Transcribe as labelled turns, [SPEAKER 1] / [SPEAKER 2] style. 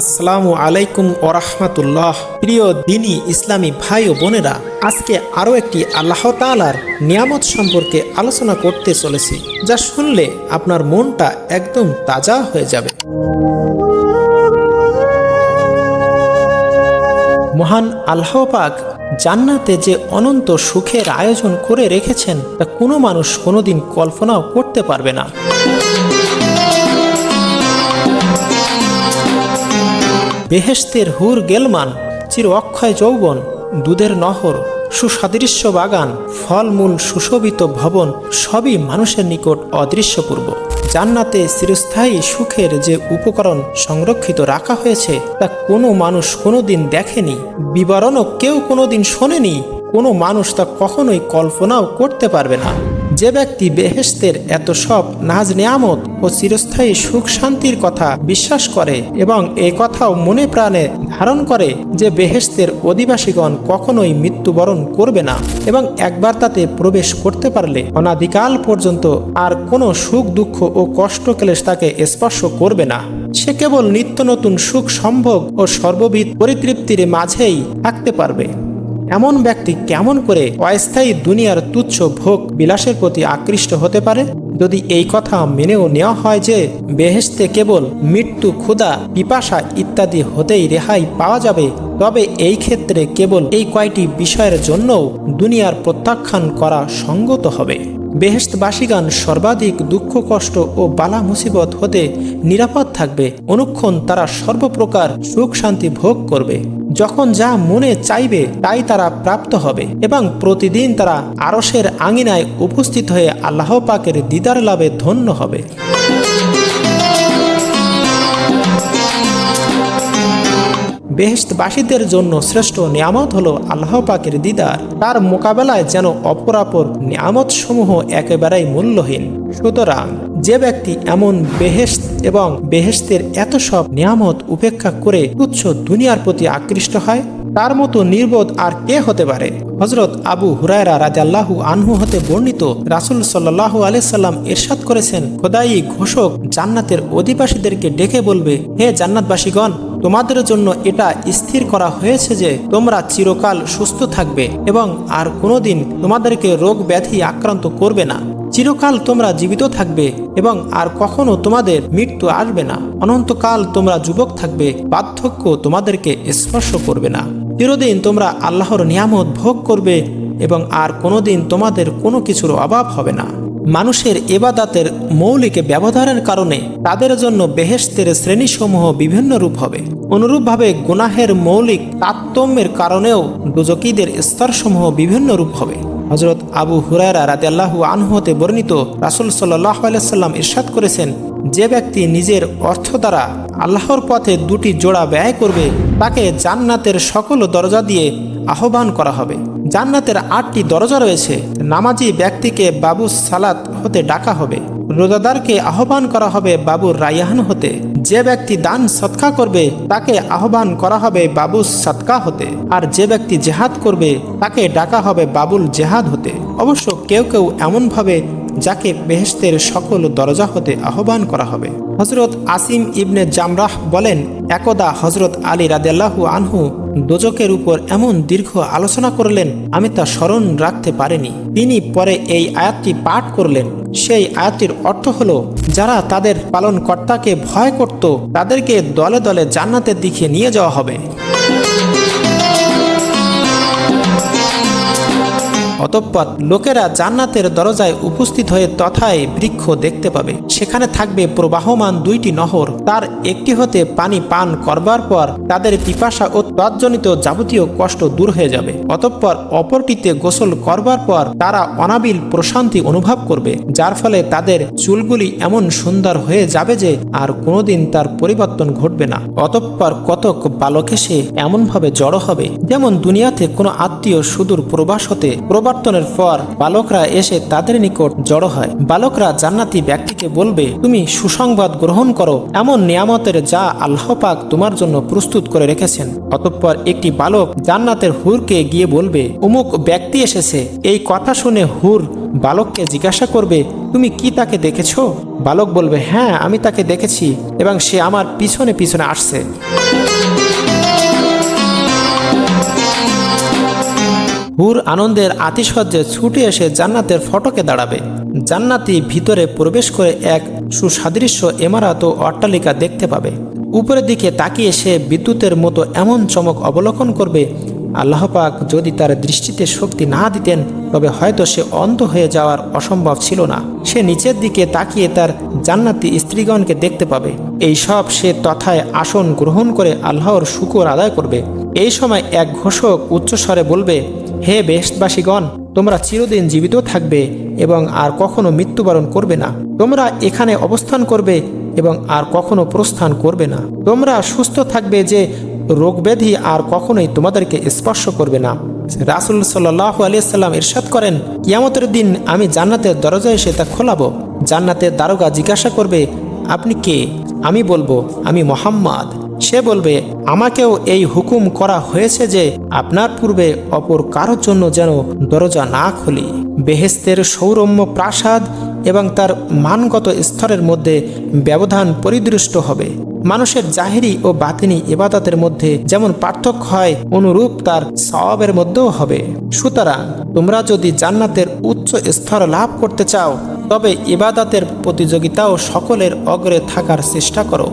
[SPEAKER 1] আসসালামু আলাইকুম ওরহমতুল্লাহ প্রিয় দিনী ইসলামী ভাই ও বোনেরা, আজকে আরও একটি আল্লাহ তালার নিয়ামত সম্পর্কে আলোচনা করতে চলেছি, যা শুনলে আপনার মনটা একদম তাজা হয়ে যাবে। মহান আল্লাহ পাক জান্নাতে যে অনন্ত সুখের আয়োজন করে রেখেছেন, তা কোনো মানুষ কোনোদিন কল্পনাও করতে পারবে না। বেহেস্তের হুর গেলমান, চির অক্ষয় যৌবন, দুধের নহর, সুসাদৃশ্য বাগান, ফলমূল সুশোভিত ভবন, সবই মানুষের নিকট অদৃশ্যপূর্ব। জান্নাতে চিরস্থায়ী সুখের যে উপকরণ সংরক্ষিত রাখা হয়েছে, তা কোনো মানুষ কোনোদিন দেখেনি, বিবরণও কেউ কোনোদিন শোনেনি, কোনো মানুষ তা কখনোই কল্পনাও করতে পারবে না। যে ব্যক্তি বেহেস্তের এত সব নাজ নিয়ামত ও চিরস্থায়ী সুখ শান্তির কথা বিশ্বাস করে এবং এ কথাও মনে প্রাণে ধারণ করে যে বেহেস্তের অধিবাসীগণ কখনোই মৃত্যুবরণ করবে না এবং একবার তাতে প্রবেশ করতে পারলে অনাদিকাল পর্যন্ত আর কোনো সুখ দুঃখ ও কষ্ট ক্লেশ তাকে স্পর্শ করবে না। সে কেবল নিত্য নতুন সুখ সম্ভোগ ও সর্ববিধ পরিতৃপ্তির মাঝেই থাকতে পারবে। এমন ব্যক্তি কেমন করে অস্থায়ী দুনিয়ার তুচ্ছ ভোগ বিলাসের প্রতি আকৃষ্ট হতে পারে? যদি এই কথা মেনেও নেওয়া হয় যে বেহেস্তে কেবল মৃত্যু, ক্ষুধা, পিপাসা ইত্যাদি হতেই রেহাই পাওয়া যাবে, তবে এই ক্ষেত্রে কেবল এই কয়টি বিষয়ের জন্যও দুনিয়ার প্রত্যাখ্যান করা সঙ্গত হবে। বেহেস্তবাসীগান সর্বাধিক দুঃখ, কষ্ট ও বালা মুসিবত হতে নিরাপদ থাকবে। অনুক্ষণ তারা সর্বপ্রকার সুখ শান্তি ভোগ করবে। যখন যা মনে চাইবে, তাই তারা প্রাপ্ত হবে এবং প্রতিদিন তারা আরসের আঙিনায় উপস্থিত হয়ে আল্লাহ পাকের দিদার লাভে ধন্য হবে। বেহেস্তবাসীদের জন্য শ্রেষ্ঠ নিয়ামত হলো আল্লাহ পাকের দিদার। তার মোকাবেলায় যেন অপরাপর নিয়ামত সমূহ একেবারেই মূল্যহীন। সুতরাং যে ব্যক্তি এমন বেহেস্ত এবং বেহেস্তের এত সব নিয়ামত উপেক্ষা করে তুচ্ছ দুনিয়ার প্রতি আকৃষ্ট হয়, তার মতো নির্বোধ আর কে হতে পারে? হজরত আবু হুরায়রা রাজাল্লাহু আনহু হতে বর্ণিত রাসুল সাল্লাহ আলাইসাল্লাম এরশাদ করেছেন, খোদাই ঘোষক জান্নাতের অধিবাসীদেরকে ডেকে বলবে, হে জান্নাতবাসীগণ, তোমাদের জন্য এটা স্থির করা হয়েছে যে তোমরা চিরকাল সুস্থ থাকবে এবং আর কোনোদিন তোমাদেরকে রোগ ব্যাধি আক্রান্ত করবে না। চিরকাল তোমরা জীবিত থাকবে এবং আর কখনো তোমাদের মৃত্যু আসবে না। অনন্তকাল তোমরা যুবক থাকবে পার্থক্য তোমাদেরকে স্পর্শ করবে না। চিরদিন তোমরা আল্লাহর নিয়ামত ভোগ করবে এবং আর কোনোদিন তোমাদের কোনো কিছুর অভাব হবে না। মানুষের এবাদাতের মৌলিক ব্যবধানের কারণে তাদের জন্য বেহেস্তের শ্রেণীসমূহ বিভিন্ন রূপ হবে। অনুরূপভাবে গুনাহের মৌলিক তারতম্যের কারণেও দুজকিদের স্তরসমূহ বিভিন্ন রূপ হবে। হজরত আবু হুরায়রা রাতে আল্লাহু আনহতে বর্ণিত রাসুল সাল্লাহ আলাইসাল্লাম ইরশাদ করেছেন, যে ব্যক্তি নিজের অর্থ দ্বারা আল্লাহর পথে দুটি জোড়া ব্যয় করবে, তাকে জান্নাতের সকল দরজা দিয়ে আহ্বান করা হবে। জান্নাতের আটটি দরজা রয়েছে, নামাজি ব্যক্তিকে বাবু সালাত হতে ডাকা হবে। রোজাদারকে আহ্বান করা হবে বাবুর রায়াহান হতে। যে ব্যক্তি দান সৎকা করবে, তাকে আহ্বান করা হবে বাবু সৎকা হতে। আর যে ব্যক্তি জেহাদ করবে, তাকে ডাকা হবে বাবুল জেহাদ হতে। অবশ্য কেউ কেউ এমনভাবে যাকে বেহেস্তের সকল দরজা হতে আহ্বান করা হবে। হজরত আসিম ইবনে জামরাহ বলেন, একদা হজরত আলী রাদেল্লাহু আনহু দোজকের উপর এমন দীর্ঘ আলোচনা করলেন, আমি তা স্মরণ রাখতে পারিনি। তিনি পরে এই আয়াতটি পাঠ করলেন। সেই আয়াতটির অর্থ হলো, যারা তাদের পালনকর্তাকে ভয় করত, তাদেরকে দলে দলে জান্নাতের দিকে নিয়ে যাওয়া হবে। অতঃপর লোকেরা জান্নাতের দরজায় উপস্থিত হয়ে তথায় বৃক্ষ দেখতে পাবে। সেখানে থাকবে প্রবাহমান দুইটি নহর। তার একটি হতে পানি পান করবার পর তাদের পিপাসা ও তৎজনিত যাবতীয় কষ্ট দূর হয়ে যাবে। অতঃপর অপরটিতে গোসল করবার পর তারা অনাবিল প্রশান্তি অনুভব করবে, যার ফলে তাদের চুলগুলি এমন সুন্দর হয়ে যাবে যে আর কোনোদিন তার পরিবর্তন ঘটবে না। অতঃপর কতক বালক এসে এমনভাবে জড়ো হবে, যেমন দুনিয়াতে কোনো আত্মীয় সুদূর প্রবাস হতে প্রবাস প্রবর্তনের পর বালকরা এসে তাদের নিকট জড়ো হয়। বালকরা জান্নাতি ব্যক্তিকে বলবে, তুমি সুসংবাদ গ্রহণ করো। এমন নিয়ামতের যা আল্লাহ পাক তোমার জন্য প্রস্তুত করে রেখেছেন। অতঃপর একটি বালক জান্নাতের হুরকে গিয়ে বলবে, অমুক ব্যক্তি এসেছে। এই কথা শুনে হুর বালককে জিজ্ঞাসা করবে, তুমি কি তাকে দেখেছ? বালক বলবে হ্যাঁ আমি তাকে দেখেছি এবং সে আমার পিছনে পিছনে আসছে। হুর আনন্দের আতিশয্যে ছুটে এসে জান্নাতের ফটকে দাঁড়াবে। জান্নাতি ভিতরে প্রবেশ করে এক সুসাদৃশ্য এমারাত ও অট্টালিকা দেখতে পাবে। উপরের দিকে তাকিয়ে সে বিদ্যুতের মতো এমন চমক অবলোকন করবে, আল্লাহ পাক যদি তার দৃষ্টিতে শক্তি না দিতেন, তবে হয়তো সে অন্ধ হয়ে যাওয়ার অসম্ভব ছিল না। সে নিচের দিকে তাকিয়ে তার জান্নাতি স্ত্রীগণকে দেখতে পাবে। এই সব সে তথায় আসন গ্রহণ করে আল্লাহর শুকর আদায় করবে। এই সময় এক ঘোষক উচ্চস্বরে বলবে হে বেশবাসীগণ তোমরা চিরদিন জীবিত থাকবে এবং আর কখনো মৃত্যুবরণ করবে না। তোমরা এখানে অবস্থান করবে এবং আর কখনো প্রস্থান করবে না। তোমরা সুস্থ থাকবে যে রোগব্যাধি আর কখনোই তোমাদেরকে স্পর্শ করবে না। রাসুল সাল্লাহ আলিয়াল্লাম ইরশাদ করেন, কিয়ামতের দিন আমি জান্নাতের দরজায় এসে তা খোলাবো। জান্নাতের দারোগা জিজ্ঞাসা করবে, আপনি কে? আমি বলব, আমি মোহাম্মদ। সে বলবে, আমাকেও এই হুকুম করা হয়েছে যে আপনার পূর্বে অপর কারোর জন্য যেন দরজা না খুলি। বেহেস্তের সৌরম্য প্রাসাদ এবং তার মানগত স্তরের মধ্যে ব্যবধান পরিদৃষ্ট হবে। মানুষের জাহিরি ও বাতিনি ইবাদতের মধ্যে যেমন পার্থক্য হয়, অনুরূপ তার সওয়াবের মধ্যেও হবে। সুতরাং তোমরা যদি জান্নাতের উচ্চ স্তর লাভ করতে চাও, তবে ইবাদাতের প্রতিযোগিতাও সকলের অগ্রে থাকার চেষ্টা করো।